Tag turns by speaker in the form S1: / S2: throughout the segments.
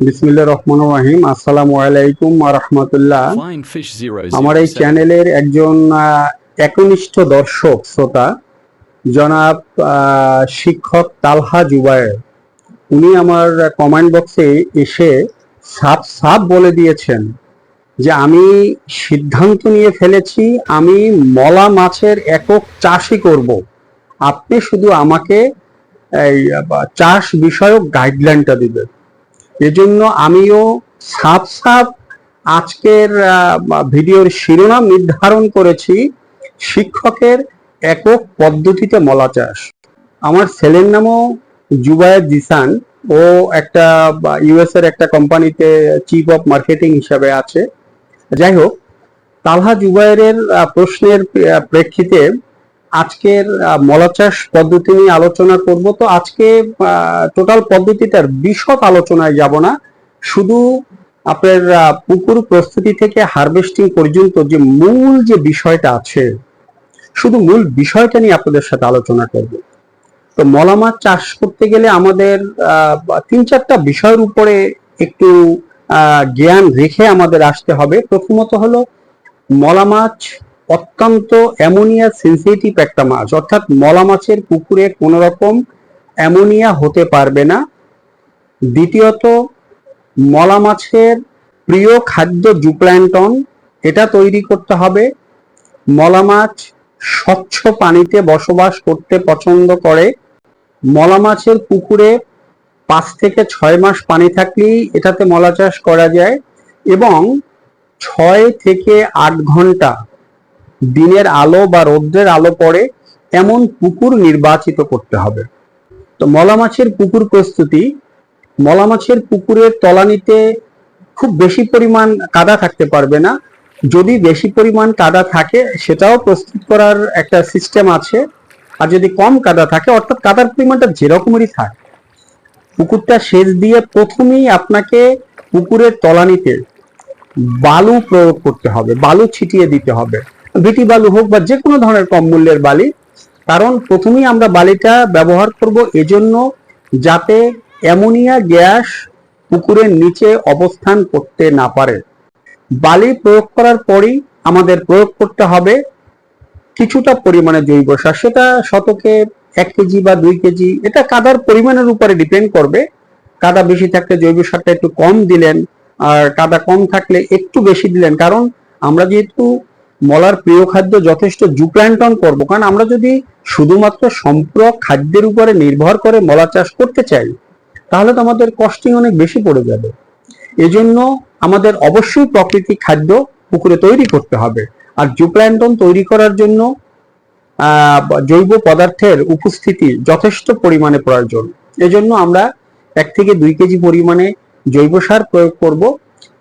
S1: বিসমিল্লাহ রহমান রাহিম। আসসালামু আলাইকুম রহমতুল্লাহ। আমার এই চ্যানেলের একজন একনিষ্ঠ দর্শক শ্রোতা জনাব শিক্ষক তালহা জুবায়ের উনি আমার কমেন্ট বক্সে এসে সাপ সাপ বলে দিয়েছেন যে আমি সিদ্ধান্ত নিয়ে ফেলেছি আমি মলা মাছের একক চাষই করব। আপনি শুধু আমাকে এই চাষ বিষয়ক গাইডলাইনটা দিবেন। এজন্য আমিও সাপ সাপ আজকের ভিডিওর শিরোনাম নির্ধারণ করেছি শিক্ষকের একক পদ্ধতিতে মলা চাষ। আমার ছেলের নামও জুবায়ের জিসান। ও একটা ইউএস এর একটা কোম্পানিতে চিফ অফ মার্কেটিং হিসাবে আছে। যাই হোক, তালহা জুবায়ের প্রশ্নের প্রেক্ষিতে আজকের আহ, মলা চাষ পদ্ধতি নিয়ে আলোচনা করব। তো আজকে টোটাল পদ্ধতিটার বিশদ আলোচনায় যাব না। শুধু আপনার পুকুর প্রস্তুতি থেকে হারভেস্টিং পর্যন্ত যে মূল যে বিষয়টা আছে শুধু মূল বিষয়টা নিয়ে আপনাদের সাথে আলোচনা করব। তো মলা মাছ চাষ করতে গেলে আমাদের তিন চারটা বিষয়ের উপরে একটু জ্ঞান রেখে আমাদের আসতে হবে। প্রথমত হলো মলা মাছ অত্যন্ত অ্যামোনিয়া সেন্সিটিভ একটা মাছ। অর্থাৎ মলা মাছের পুকুরে কোনো রকম অ্যামোনিয়া হতে পারবে না। দ্বিতীয়ত, মলা মাছের প্রিয় খাদ্য জুপ্ল্যান্টন, এটা তৈরি করতে হবে। মলা মাছ স্বচ্ছ পানিতে বসবাস করতে পছন্দ করে। মলা মাছের পুকুরে পাঁচ থেকে ছয় মাস পানি থাকলেই এটাতে মলা চাষ করা যায় এবং ছয় থেকে আট ঘণ্টা দিনের আলো বা রৌদ্রের আলো পড়ে এমন পুকুর নির্বাচিত করতে হবে। তো মলা মাছের পুকুর প্রস্তুতি, মলা মাছের পুকুরের তলানিতে খুব বেশি পরিমাণ কাদা থাকতে পারবে না। যদি বেশি পরিমাণ কাদা থাকে, সেটাও প্রস্তুত করার একটা সিস্টেম আছে। আর যদি কম কাদা থাকে, অর্থাৎ কাদার পরিমাণটা যেরকমেরই থাক, পুকুরটা সেচ দিয়ে প্রথমেই আপনাকে পুকুরের তলানিতে বালু প্রয়োগ করতে হবে, বালু ছিটিয়ে দিতে হবে। ভিটি বালু হোক বা যে কোনো ধরনের কম মূল্যের বালি, কারণ প্রথমেই আমরা বালিটা ব্যবহার করব এজন্য যাতে অ্যামোনিয়া গ্যাস পুকুরের নিচে অবস্থান করতে না পারে। বালি প্রয়োগ করার পরই আমাদের প্রয়োগ করতে হবে কিছুটা পরিমাণে জৈব সার। সেটা শতকে এক কেজি বা দুই কেজি, এটা কাদার পরিমাণের উপরে ডিপেন্ড করবে। কাদা বেশি থাকলে জৈব সারটা একটু কম দিলেন, আর কাদা কম থাকলে একটু বেশি দিলেন। কারণ আমরা যেহেতু মলার প্রিয় খাদ্য যথেষ্ট জুপ্ল্যান্টন করব। কারণ আমরা যদি শুধুমাত্র সম্পূরক খাদ্যের উপরে নির্ভর করে মলা চাষ করতে চাই, তাহলে তো আমাদের কস্টিং অনেক বেশি পড়ে যাবে। এজন্য আমাদের অবশ্যই প্রাকৃতিক খাদ্য পুকুরে তৈরি করতে হবে। আর জুপ্ল্যান্টন তৈরি করার জন্য জৈব পদার্থের উপস্থিতি যথেষ্ট পরিমাণে প্রয়োজন। এজন্য আমরা এক থেকে দুই কেজি পরিমাণে জৈব সার প্রয়োগ করব।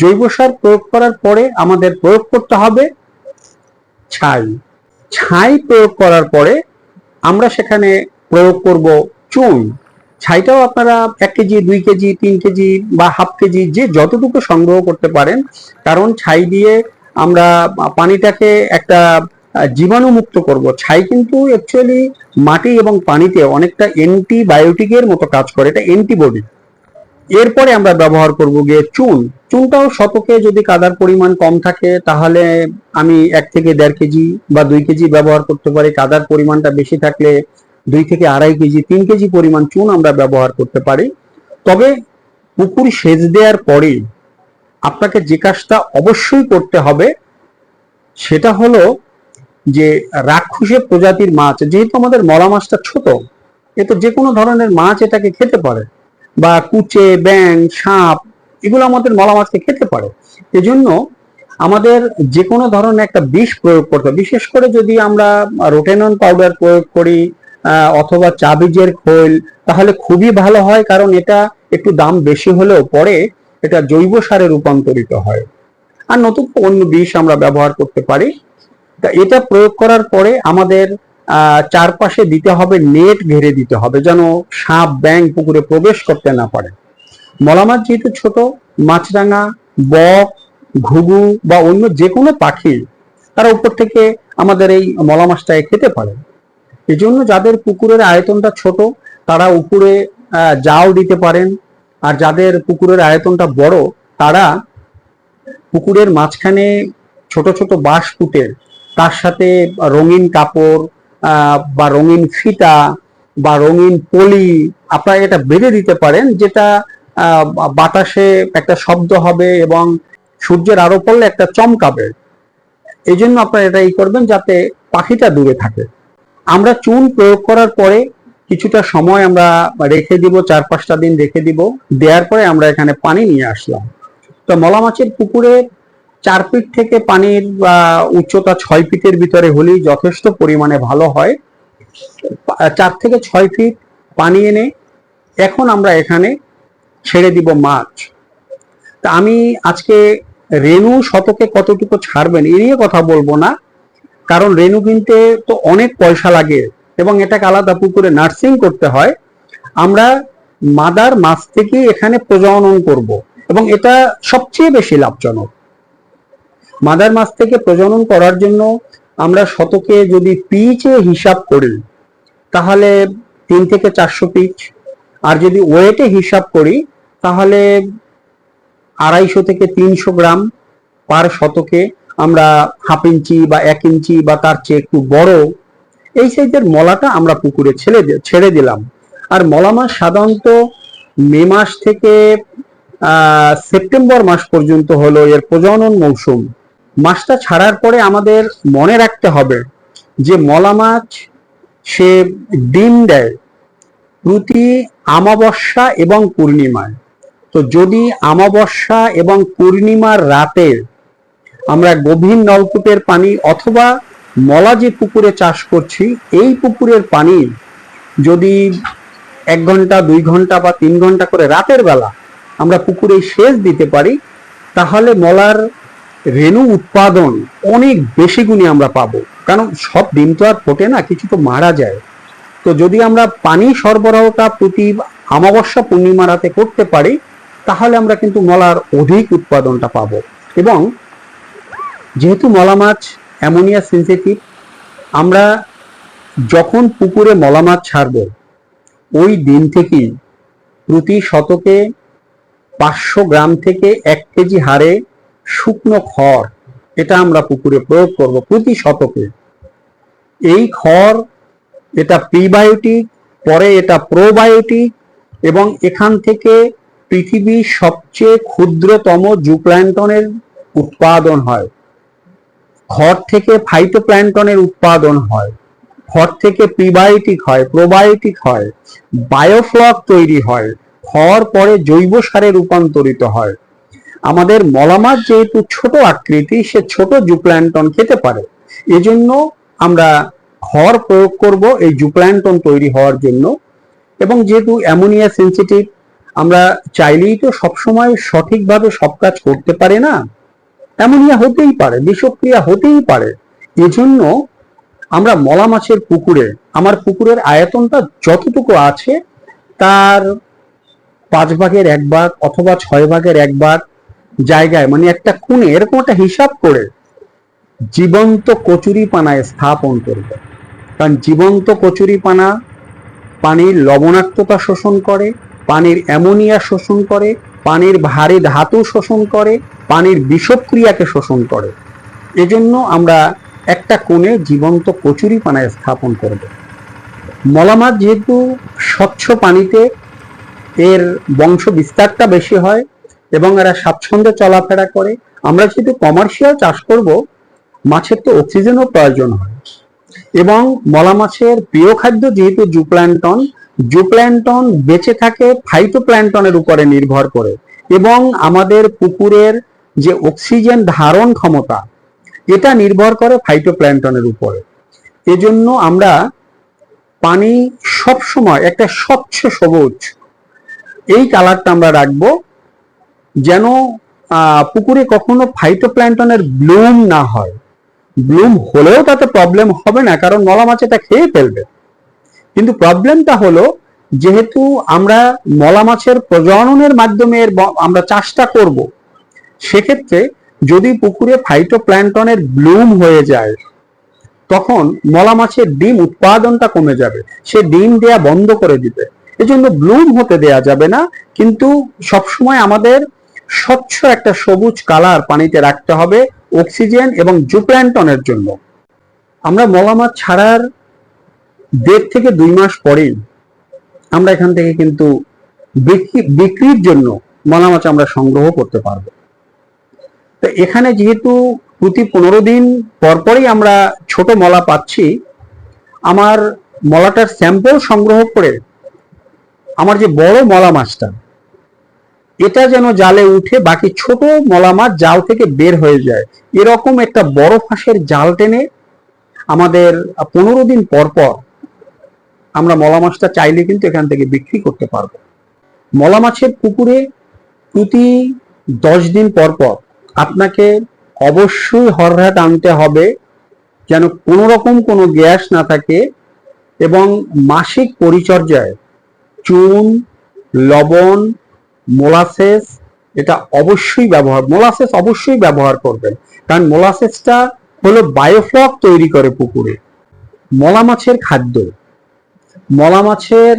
S1: জৈব সার প্রয়োগ করার পরে আমাদের প্রয়োগ করতে হবে ছাই। ছাই প্রয়োগ করার পরে আমরা সেখানে প্রয়োগ করব চুন। ছাইটাও আপনারা এক কেজি, দুই কেজি, তিন কেজি বা হাফ কেজি যে যতটুকু সংগ্রহ করতে পারেন, কারণ ছাই দিয়ে আমরা পানিটাকে একটা জীবাণুমুক্ত করব। ছাই কিন্তু অ্যাকচুয়ালি মাটি এবং পানিতে অনেকটা অ্যান্টিবায়োটিকের মতো কাজ করে। এটা অ্যান্টিবডি এরপরে আমরা ব্যবহার করব গিয়ে চুন। চুনটাও শতকে যদি কাদার পরিমাণ কম থাকে, তাহলে আমি এক থেকে দেড় কেজি বা দুই কেজি ব্যবহার করতে পারি। কাদার পরিমাণটা বেশি থাকলে দুই থেকে আড়াই কেজি, তিন কেজি পরিমাণ চুন আমরা ব্যবহার করতে পারি। তবে পুকুর সেচ দেওয়ার পরে আপনাকে যে কাজটা অবশ্যই করতে হবে, সেটা হলো যে রাক্ষসে প্রজাতির মাছ, যেহেতু আমাদের মলা মাছটা ছোট, এ তো যে কোনো ধরনের মাছ এটাকে খেতে পারে। বা কুচে ব্যাং সাপ, এগুলো আমাদের মলা মাছকে খেতে পারে। এজন্য আমাদের যে কোনো ধরনের একটা বিষ প্রয়োগ করতে। বিশেষ করে যদি আমরা রোটেনন পাউডার প্রয়োগ করি অথবা চা বীজের খোল, তাহলে খুবই ভালো হয়, কারণ এটা একটু দাম বেশি হলেও পরে এটা জৈব সারে রূপান্তরিত হয়। আর নতুন অন্য বিষ আমরা ব্যবহার করতে পারি। তা এটা প্রয়োগ করার পরে আমাদের চারপাশে দিতে হবে, নেট ঘেরে দিতে হবে, যেন সাপ ব্যাং পুকুরে প্রবেশ করতে না পারে। মলা মাছ যেহেতু ছোট, মাছরাঙা, বক, ঘুঘু বা অন্য যে কোনো পাখি, তারা উপর থেকে আমাদের এই মলা মাছটাকে খেতে পারে। এই জন্য যাদের পুকুরের আয়তনটা ছোট, তারা উপরে জাল দিতে পারেন, আর যাদের পুকুরের আয়তনটা বড়, তারা পুকুরের মাঝখানে ছোট ছোট বাঁশ পুঁতে তার সাথে রঙিন কাপড় বা রঙিন ফিতা বা রঙিন পলি আপনারা এটা বেঁধে দিতে পারেন, যেটা বাতাসে একটা শব্দ হবে এবং সূর্যের আরও পড়লে একটা চমকাবে। এই জন্য আপনারা এটা ই করবেন যাতে পাখিটা দূরে থাকে। আমরা চুন প্রয়োগ করার পরে কিছুটা সময় আমরা রেখে দিব, চার পাঁচটা দিন রেখে দিব। দেওয়ার পরে আমরা এখানে পানি নিয়ে আসলাম। তো মলা মাছের পুকুরে চার ফিট থেকে পানির উচ্চতা ছয় ফিটের ভিতরে হলেই যথেষ্ট পরিমাণে ভালো হয়। চার থেকে ছয় ফিট পানি এনে এখন আমরা এখানে ছেড়ে দিব মাছ। তা আমি আজকে রেনু শতকে কতটুকু ছাড়বেন এ নিয়ে কথা বলব না, কারণ রেনু কিনতে তো অনেক পয়সা লাগে এবং এটাকে আলাদা পুকুরে নার্সিং করতে হয়। আমরা মাদার মাছ থেকে এখানে প্রজনন করব এবং এটা সবচেয়ে বেশি লাভজনক। মাদার মাছ থেকে প্রজনন করার জন্য আমরা শতকে যদি পিচে হিসাব করি, তাহলে তিন থেকে চারশো পিচ। আর যদি ওয়েটে হিসাব করি, তাহলে আড়াইশো থেকে তিনশো গ্রাম পার শতকে আমরা হাফ ইঞ্চি বা এক ইঞ্চি বা তার চেয়ে একটু বড় এই সাইজের মলাটা আমরা পুকুরে ছেড়ে ছেড়ে দিলাম। আর মলা মাছ সাধারণত মে মাস থেকে সেপ্টেম্বর মাস পর্যন্ত হলো এর প্রজনন মৌসুম। মাছটা ছাড়ার পরে আমাদের মনে রাখতে হবে যে মলা মাছ সে ডিম দেয় প্রতি আমাবস্যা এবং পূর্ণিমায়। তো যদি আমাবস্যা এবং পূর্ণিমার রাতে আমরা গভীর নলকূপের পানি অথবা মলা যে পুকুরে চাষ করছি, এই পুকুরের পানি যদি এক ঘণ্টা, দুই ঘণ্টা বা তিন ঘণ্টা করে রাতের বেলা আমরা পুকুরে সেচ দিতে পারি, তাহলে মলার রেণু উৎপাদন অনেক বেশি গুণে আমরা পাবো। কারণ সব ডিম তো আর ফোটে না, কিছু তো মারা যায়। তো যদি আমরা পানি সরবরাহটা প্রতি অমাবস্যা পূর্ণিমা রাতে করতে পারি, তাহলে আমরা কিন্তু মলার অধিক উৎপাদনটা পাবো। এবং যেহেতু মলা মাছ অ্যামোনিয়া সেন্সিটিভ আমরা যখন পুকুরে মলা মাছ ছাড়বো, ওই দিন থেকেই প্রতি শতকে পাঁচশো গ্রাম থেকে এক কেজি হারে শুকনো খড়, এটা আমরা পুকুরে প্রয়োগ করব প্রতি শতকে। এই খড়, এটা প্রিবায়োটিক, পরে এটা প্রোবায়োটিক, এবং এখান থেকে পৃথিবীর সবচেয়ে ক্ষুদ্রতম জুপ্ল্যান্টনের উৎপাদন হয়। খড় থেকে ফাইটোপ্ল্যান্টনের উৎপাদন হয়। খড় থেকে প্রিবায়োটিক হয় প্রোবায়োটিক হয়। বায়োফ্লক তৈরি হয়। খড় পরে জৈব সারে রূপান্তরিত হয়। আমাদের মলামাছ যেহেতু ছোট আকৃতি, সে ছোট জুপ্ল্যান্টন খেতে পারে। এজন্য আমরা খড় প্রয়োগ করব এই জুপ্ল্যান্টন তৈরি হওয়ার জন্য। এবং যেহেতু অ্যামোনিয়া সেন্সিটিভ, আমরা চাইলেই তো সবসময় সঠিকভাবে সব কাজ করতে পারে না। অ্যামোনিয়া হতেই পারে, বিষক্রিয়া হতেই পারে। এজন্য আমরা মলা মাছের পুকুরে, আমার পুকুরের আয়তনটা যতটুকু আছে, তার পাঁচ ভাগের এক ভাগ অথবা ছয় ভাগের এক ভাগ জায়গায় মানে একটা কোণে, এরকম একটা হিসাব করে জীবন্ত কচুরি পানায় স্থাপন করবে। কারণ জীবন্ত কচুরি পানা পানির লবণাক্ততা শোষণ করে, পানির অ্যামোনিয়া শোষণ করে, পানির ভারী ধাতু শোষণ করে, পানির বিষক্রিয়াকে শোষণ করে। এজন্য আমরা একটা কোণে জীবন্ত কচুরি পানায় স্থাপন করব। মলা মাছ যেহেতু স্বচ্ছ পানিতে এর বংশ বিস্তারটা বেশি হয় এবং এরা স্বাচ্ছন্দ্যে চলাফেরা করে। আমরা যেহেতু কমার্শিয়াল চাষ করব, মাছের তো অক্সিজেনও প্রয়োজন হয়। এবং মলা মাছের প্রিয় খাদ্য যেহেতু জুপ্ল্যান্টন জুপ্ল্যান্টন বেঁচে থাকে ফাইটোপ্ল্যান্টনের উপরে নির্ভর করে। এবং আমাদের পুকুরের যে অক্সিজেন ধারণ ক্ষমতা, এটা নির্ভর করে ফাইটোপ্ল্যান্টনের উপরে। এজন্য আমরা পানি সব সময় একটা স্বচ্ছ সবুজ, এই কালারটা আমরা রাখব। যেন পুকুরে কখনো ফাইটোপ্ল্যান্টনের ব্লুম না হয়। ব্লুম হলেও তাতে প্রবলেম হবে না, কারণ মলা মাছ এটা খেয়ে ফেলবে। কিন্তু প্রবলেমটা হলো, যেহেতু আমরা মলা মাছের প্রজননের মাধ্যমে আমরা চাষটা করব, সেক্ষেত্রে যদি পুকুরে ফাইটোপ্ল্যান্টনের ব্লুম হয়ে যায়, তখন মলা মাছের ডিম উৎপাদনটা কমে যাবে। সে ডিম দেয়া বন্ধ করে দিবে। এজন্য ব্লুম হতে দেয়া যাবে না, কিন্তু সবসময় আমাদের স্বচ্ছ একটা সবুজ কালার পানিতে রাখতে হবে অক্সিজেন এবং জুপ্ল্যান্টনের জন্য। আমরা মলা মাছ ছাড়ার দেড় থেকে দুই মাস পরেই আমরা এখান থেকে কিন্তু বিক্রি- বিক্রির জন্য মলা মাছ আমরা সংগ্রহ করতে পারব। তো এখানে যেহেতু প্রতি পনেরো দিন পরপরই আমরা ছোট মলা পাচ্ছি, আমার মলাটার স্যাম্পল সংগ্রহ করে আমার যে বড় মলা মাছটা এটা যেন জালে উঠে বাকি ছোট মলা মাছ জাল থেকে বের হয়ে যায়। এরকম একটা বড় ফাঁসের জাল টেনে আমাদের পনেরো দিন পর পর আমরা মলা মাছটা চাইলে কিন্তু এখান থেকে বিক্রি করতে পারব। মলা মাছের পুকুরে প্রতি দশ দিন পর পর আপনাকে অবশ্যই হরহাট আনতে হবে যেন কোনো রকম কোনো গ্যাস না থাকে এবং মাসিক পরিচর্যায় চুন, লবণ মোলাসেস এটা অবশ্যই ব্যবহার, মোলাসেস অবশ্যই ব্যবহার করবেন। কারণ মোলাসেসটা হলো বায়োফ্লক তৈরি করে পুকুরে। মলা মাছের খাদ্য। মলা মাছের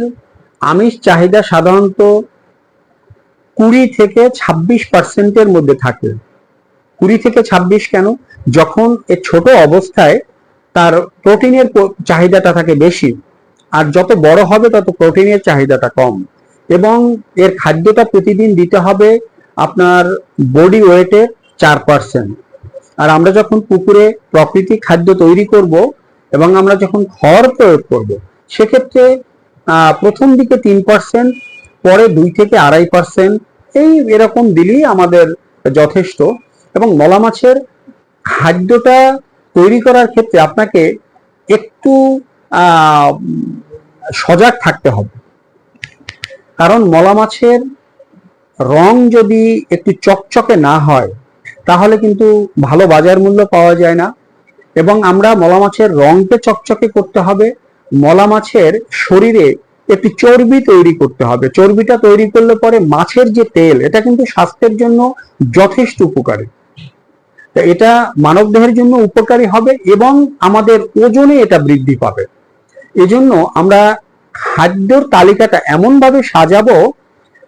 S1: আমিষ চাহিদা সাধারণত কুড়ি থেকে ছাব্বিশ পার্সেন্টের মধ্যে থাকে। কুড়ি থেকে ছাব্বিশ কেন? যখন এ ছোট অবস্থায় তার প্রোটিনের চাহিদাটা থাকে বেশি। আর যত বড় হবে তত প্রোটিনের চাহিদাটা কম। এবং এর খাদ্যটা প্রতিদিন দিতে হবে আপনার বডি ওয়েটের চার পার্সেন্ট আর আমরা যখন পুকুরে প্রাকৃতিক খাদ্য তৈরি করব এবং আমরা যখন খড় প্রয়োগ করব, সেক্ষেত্রে প্রথম দিকে তিন পার্সেন্ট পরে দুই থেকে আড়াই পার্সেন্ট এই এরকম দিলেই আমাদের যথেষ্ট। এবং মলা মাছের খাদ্যটা তৈরি করার ক্ষেত্রে আপনাকে একটু সজাগ থাকতে হবে। কারণ মলা মাছের রং যদি একটু চকচকে না হয়, তাহলে কিন্তু ভালো বাজার মূল্য পাওয়া যায় না। এবং আমরা মলা মাছের রংকে চকচকে করতে হবে, মলা মাছের শরীরে একটি চর্বি তৈরি করতে হবে। চর্বিটা তৈরি করলে পরে মাছের যে তেল, এটা কিন্তু স্বাস্থ্যের জন্য যথেষ্ট উপকারী। তা এটা মানব দেহের জন্য উপকারী হবে এবং আমাদের ওজনে এটা বৃদ্ধি পাবে। এজন্য আমরা খাদ্যর তালিকাটা এমনভাবে সাজাবো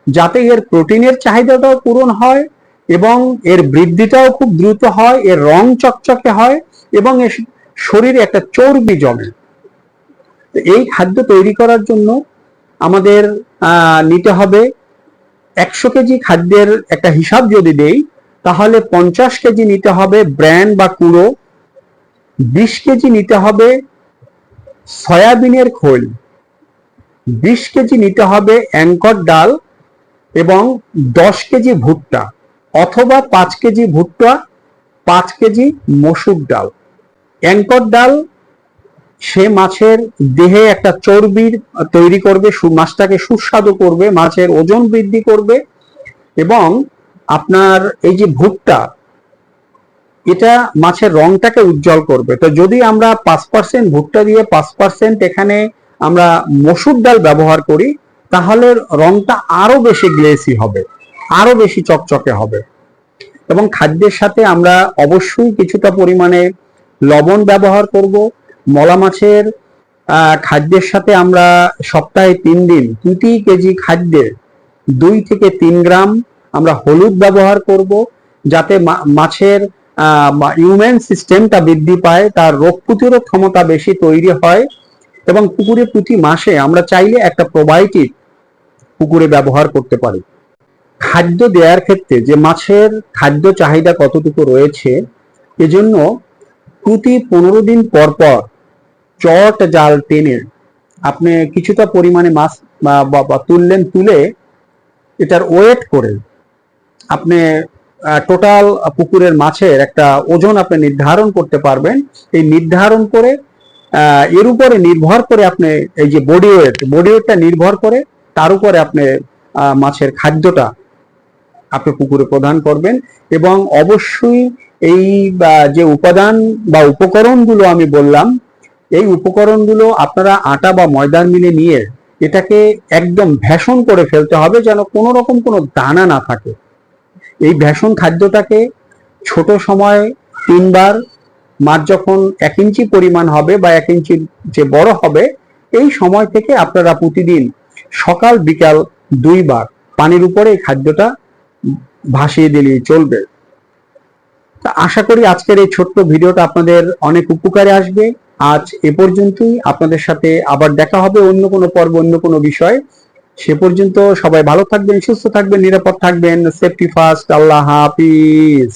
S1: যাতে এর প্রোটিনের চাহিদাটাও পূরণ হয় এবং এর বৃদ্ধিটাও খুব দ্রুত হয়, এর রং চকচকে হয় এবং এর শরীরে একটা চর্বি জমে। এই খাদ্য তৈরি করার জন্য আমাদের নিতে হবে একশো কেজি খাদ্যের একটা হিসাব যদি দেই, তাহলে পঞ্চাশ কেজি নিতে হবে ব্র্যান্ড বা কুড়ো, বিশ কেজি নিতে হবে সয়াবিনের খোল। বিশ কেজি নিতে হবে অ্যাঙ্কর ডাল এবং দশ কেজি ভুট্টা অথবা পাঁচ কেজি ভুট্টা, পাঁচ কেজি মসুর ডাল। অ্যাঙ্কর ডাল সে মাছের দেহে একটা চর্বির তৈরি করবে মাছটাকে সুস্বাদু করবে, মাছের ওজন বৃদ্ধি করবে এবং আপনার এই যে ভুট্টা, এটা মাছের রংটাকে উজ্জ্বল করবে। তো যদি আমরা পাঁচ পার্সেন্ট ভুট্টা দিয়ে পাঁচ পার্সেন্ট এখানে আমরা মসুর ডাল ব্যবহার করি তাহলে রংটা আরও বেশি গ্লেসি হবে, আরও বেশি চকচকে হবে। এবং খাদ্যের সাথে আমরা অবশ্যই কিছুটা পরিমাণে লবণ ব্যবহার করব। মলা মাছের খাদ্যের সাথে আমরা সপ্তাহে তিন দিন প্রতি কেজি খাদ্যের দুই থেকে তিন গ্রাম আমরা হলুদ ব্যবহার করব, যাতে মাছের ইউম্যান সিস্টেমটা বৃদ্ধি পায়, তার রোগ প্রতিরোধ ক্ষমতা বেশি তৈরি হয়। এবং পুকুরে প্রতি মাসে আমরা চাইলে একটা প্রোবায়োটিক পুকুরে ব্যবহার করতে পারি। খাদ্য দেওয়ার ক্ষেত্রে যে মাছের খাদ্য চাহিদা কতটুকু রয়েছে, এজন্য প্রতি পনেরো দিন পর পর চট জাল টেনে আপনি কিছুটা পরিমাণে মাছ তুললেন, তুলে এটার ওয়েট করে আপনি টোটাল পুকুরের মাছের একটা ওজন আপনি নির্ধারণ করতে পারবেন। এই নির্ধারণ করে এর উপরে নির্ভর করে আপনি এই যে বডি ওয়েট বডি ওয়েটটা নির্ভর করে তার উপরে আপনি মাছের খাদ্যটা আপনি পুকুরে প্রদান করবেন এবং অবশ্যই এই যে উপাদান বা উপকরণগুলো আমি বললাম, এই উপকরণগুলো আপনারা আটা বা ময়দার মিলে নিয়ে এটাকে একদম ভেষণ করে ফেলতে হবে যেন কোনো রকম কোনো দানা না থাকে। এই ভেষণ খাদ্যটাকে ছোট সময় তিনবার মাছ যখন এক ইঞ্চি পরিমাণ হবে বা এক ইঞ্চি যে বড় হবে, এই সময় থেকে আপনারা প্রতিদিন সকাল, বিকাল দুইবার পানির উপরে এই খাদ্যটা ভাসিয়ে দিলেই চলবে। আশা করি আজকের এই ছোট্ট ভিডিওটা আপনাদের অনেক উপকারে আসবে। আজ এ পর্যন্তই। আপনাদের সাথে আবার দেখা হবে অন্য কোনো পর্ব, অন্য কোনো বিষয়। সে পর্যন্ত সবাই ভালো থাকবেন, সুস্থ থাকবেন, নিরাপদ থাকবেন। সেফটি ফার্স্ট আল্লাহ হাফিজ।